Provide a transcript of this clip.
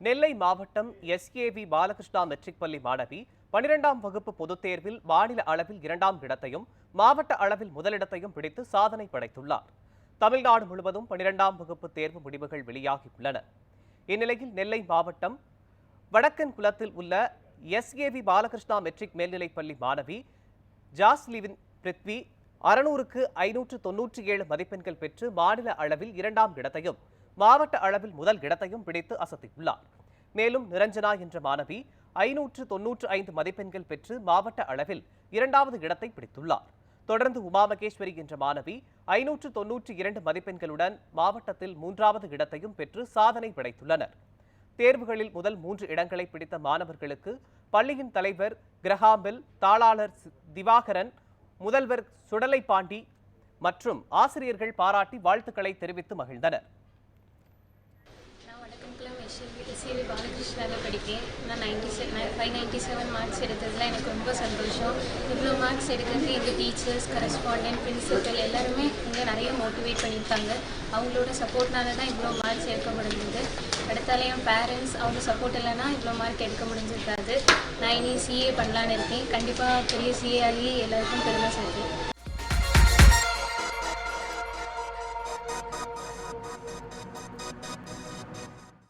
நெல்லை மாவட்டம் SAV Balakrishna matric பள்ளி மாணவி பனிரெண்டாம் வகுப்பு பொதுத் தேர்வில் மாநில அளவில் இரண்டாம் இடத்தையும் மாவட்ட அளவில் முதலிடத்தையும் பிடித்து சாதனை படைத்துள்ளார். தமிழ்நாடு முழுவதும் பனிரெண்டாம் வகுப்பு தேர்வு முடிவுகள் வெளியாகியுள்ளன இந்நிலையில் நெல்லை மாவட்டம் வடக்கன் குளத்தில் உள்ள எஸ்ஏவி பாலகிருஷ்ணா மெட்ரிக் மேல்நிலைப் பள்ளி மாணவி ஜாஸ்லிவின் பிரித்வி அறுநூறுக்கு ஐநூற்று தொன்னூற்றி ஏழு மதிப்பெண்கள் பெற்று மாநில அளவில் இரண்டாம் இடத்தையும் மாவட்ட அளவில் முதல் இடத்தையும் பிடித்து அசத்தியுள்ளார். மேலும் நிரஞ்சனா என்ற மாணவி ஐநூற்று தொன்னூற்று ஐந்து மதிப்பெண்கள் பெற்று மாவட்ட அளவில் இரண்டாவது இடத்தை பிடித்துள்ளார். தொடர்ந்து உமா மகேஸ்வரி என்ற மாணவி ஐநூற்று தொன்னூற்று இரண்டு மதிப்பெண்களுடன் மாவட்டத்தில் மூன்றாவது இடத்தையும் பெற்று சாதனை படைத்துள்ளனர். தேர்வுகளில் முதல் மூன்று இடங்களை பிடித்த மாணவர்களுக்கு பள்ளியின் தலைவர் கிரஹாம்பில் தாளாளர் திவாகரன் முதல்வர் சுடலை பாண்டி மற்றும் ஆசிரியர்கள் பாராட்டி வாழ்த்துக்களை தெரிவித்து மகிழ்ந்தனர். வடக்கன்குளம் எஸ்எல்வி பாலகிருஷ்ணாவில் படிக்கிறேன். நான் ninety seven five ninety seven marks எடுத்ததில் எனக்கு ரொம்ப சந்தோஷம். இவ்வளோ மார்க்ஸ் எடுக்கிறது எங்கள் டீச்சர்ஸ் கரஸ்பாண்டன்ட் பிரின்சிபல் எல்லாருமே இங்கே நிறைய மோட்டிவேட் பண்ணியிருக்காங்க. அவங்களோட சப்போர்ட்னால தான் இவ்வளோ மார்க்ஸ் எடுக்க முடிஞ்சது அடுத்தால என் பேரண்ட்ஸ் அவங்க சப்போர்ட் இல்லைன்னா இவ்வளோ மார்க் எடுக்க முடிஞ்சிருக்காது. நான் இனி சிஏ பண்ணலான்னு இருக்கேன். கண்டிப்பாக பெரிய சிஏ ஆகி எல்லாருக்கும் பெருமை சேர்த்து